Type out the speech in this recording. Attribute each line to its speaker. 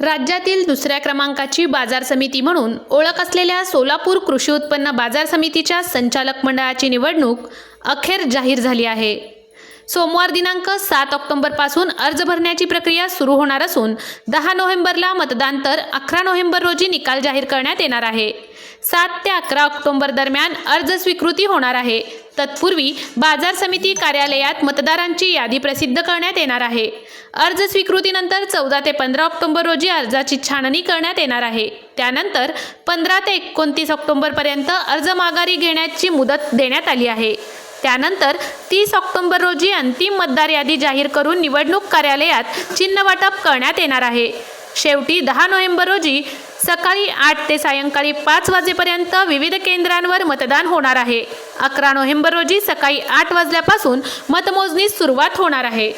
Speaker 1: राज्यातील दुसऱ्या क्रमांकाची बाजार समिती म्हणून ओळख असलेल्या सोलापूर कृषी उत्पन्न बाजार समितीच्या संचालक मंडळाची निवडणूक अखेर जाहीर झाली आहे. सोमवार दिनांक सात ऑक्टोबरपासून अर्ज भरण्याची प्रक्रिया सुरू होणार असून दहा नोव्हेंबरला मतदान तर अकरा नोव्हेंबर रोजी निकाल जाहीर करण्यात येणार आहे. सात ते अकरा ऑक्टोबर दरम्यान अर्ज स्वीकृती होणार आहे. तत्पूर्वी बाजार समिती कार्यालयात मतदारांची यादी प्रसिद्ध करण्यात येणार आहे. अर्ज स्वीकृतीनंतर चौदा ते पंधरा ऑक्टोबर रोजी अर्जाची छाननी करण्यात येणार आहे. त्यानंतर पंधरा ते एकोणतीस ऑक्टोबरपर्यंत अर्ज माघारी घेण्याची मुदत देण्यात आली आहे. त्यानंतर तीस ऑक्टोबर रोजी अंतिम मतदार यादी जाहीर करून निवडणूक कार्यालयात चिन्ह वाटप करण्यात येणार आहे. शेवटी दहा नोव्हेंबर रोजी सकाळी आठ ते सायंकाळी पाच वाजेपर्यंत विविध केंद्रांवर मतदान होणार आहे. अकरा नोव्हेंबर रोजी सकाळी आठ वाजल्यापासून मतमोजणी सुरुवात होणार आहे.